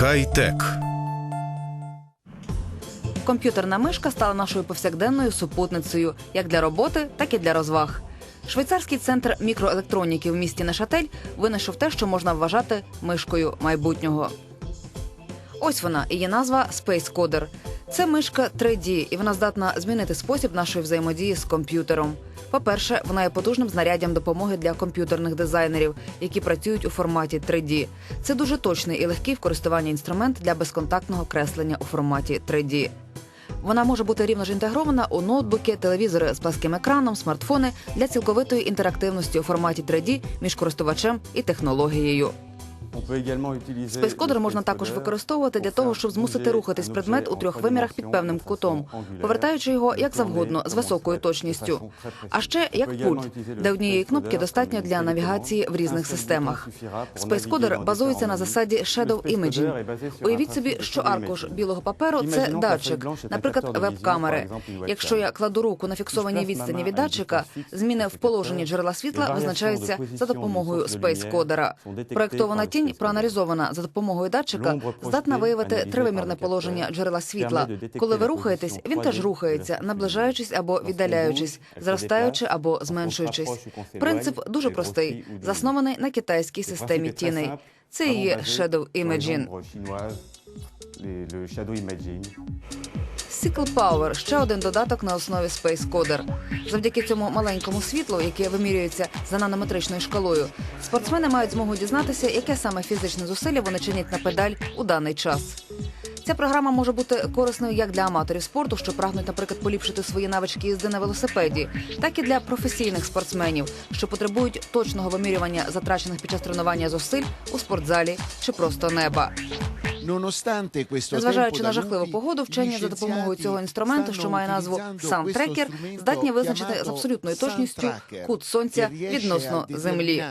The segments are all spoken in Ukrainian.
Хай-тек. Комп'ютерна мишка стала нашою повсякденною супутницею як для роботи, так і для розваг. Швейцарський центр мікроелектроніки в місті Нешатель винайшов те, що можна вважати мишкою майбутнього. Ось вона, її назва Space Coder. Це мишка 3D, і вона здатна змінити спосіб нашої взаємодії з комп'ютером. По-перше, вона є потужним знаряддям допомоги для комп'ютерних дизайнерів, які працюють у форматі 3D. Це дуже точний і легкий в користуванні інструмент для безконтактного креслення у форматі 3D. Вона може бути рівно ж інтегрована у ноутбуки, телевізори з пласким екраном, смартфони для цілковитої інтерактивності у форматі 3D між користувачем і технологією. Спейскодер можна також використовувати для того, щоб змусити рухатись предмет у трьох вимірах під певним кутом, повертаючи його як завгодно з високою точністю. А ще як пульт, де однієї кнопки достатньо для навігації в різних системах. Спейскодер базується на засаді Shadow Imaging. Уявіть собі, що аркуш білого паперу це датчик, наприклад, веб-камери. Якщо я кладу руку на фіксованій відстані від датчика, зміни в положенні джерела світла визначаються за допомогою спейскодера. Проєктована тінь, проаналізована за допомогою датчика, здатна виявити тривимірне положення джерела світла. Коли ви рухаєтесь, він теж рухається, наближаючись або віддаляючись, зростаючи або зменшуючись. Принцип дуже простий, заснований на китайській системі тіней. Це є Shadow Imaging. Sickle Power – ще один додаток на основі Space Coder. Завдяки цьому маленькому світлу, яке вимірюється за нанометричною шкалою, спортсмени мають змогу дізнатися, яке саме фізичне зусилля вони чинять на педаль у даний час. Ця програма може бути корисною як для аматорів спорту, що прагнуть, наприклад, поліпшити свої навички їзди на велосипеді, так і для професійних спортсменів, що потребують точного вимірювання затрачених під час тренування зусиль у спортзалі чи просто неба. Незважаючи на жахливу погоду, вчені за допомогою цього інструменту, що має назву Сантрекер, здатні визначити з абсолютною точністю кут сонця відносно землі.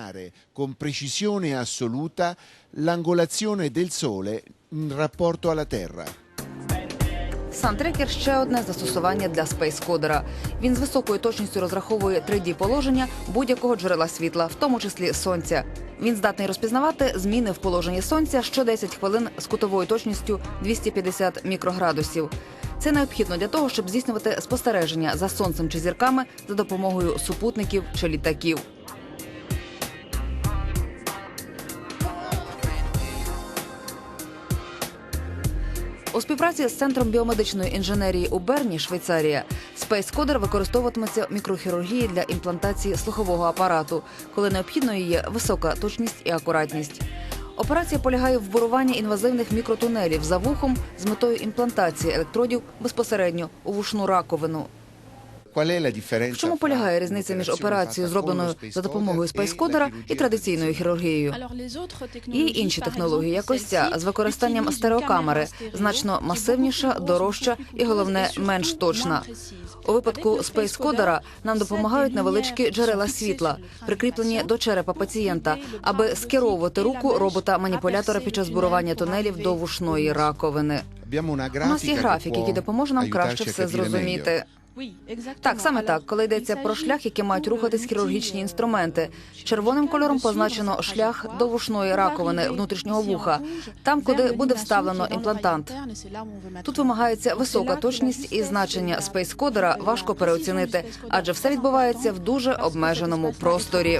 Con precisione assoluta l'angolazione del sole in rapporto alla Terra. Suntracker – ще одне застосування для спейскодера. Він з високою точністю розраховує 3D положення будь-якого джерела світла, в тому числі сонця. Він здатний розпізнавати зміни в положенні сонця що 10 хвилин з кутовою точністю 250 мікроградусів. Це необхідно для того, щоб здійснювати спостереження за сонцем чи зірками за допомогою супутників чи літаків. У співпраці з центром біомедичної інженерії у Берні, Швейцарія, спейскодер використовуватиметься мікрохірургії для імплантації слухового апарату, коли необхідною є висока точність і акуратність. Операція полягає в вбуруванні інвазивних мікротунелів за вухом з метою імплантації електродів безпосередньо у вушну раковину. В чому полягає різниця між операцією, зробленою за допомогою спейскодера, і традиційною хірургією? Є й інші технології, як ось ця, з використанням стереокамери, значно масивніша, дорожча і головне менш точна. У випадку спейскодера нам допомагають невеличкі джерела світла, прикріплені до черепа пацієнта, аби скеровувати руку робота-маніпулятора під час збурування тунелів до вушної раковини. У нас є графік, який допоможе нам краще все зрозуміти. Так, саме так, коли йдеться про шлях, який мають рухатись хірургічні інструменти. Червоним кольором позначено шлях до вушної раковини внутрішнього вуха, там, куди буде вставлено імплантант. Тут вимагається висока точність і значення спейскодера важко переоцінити, адже все відбувається в дуже обмеженому просторі.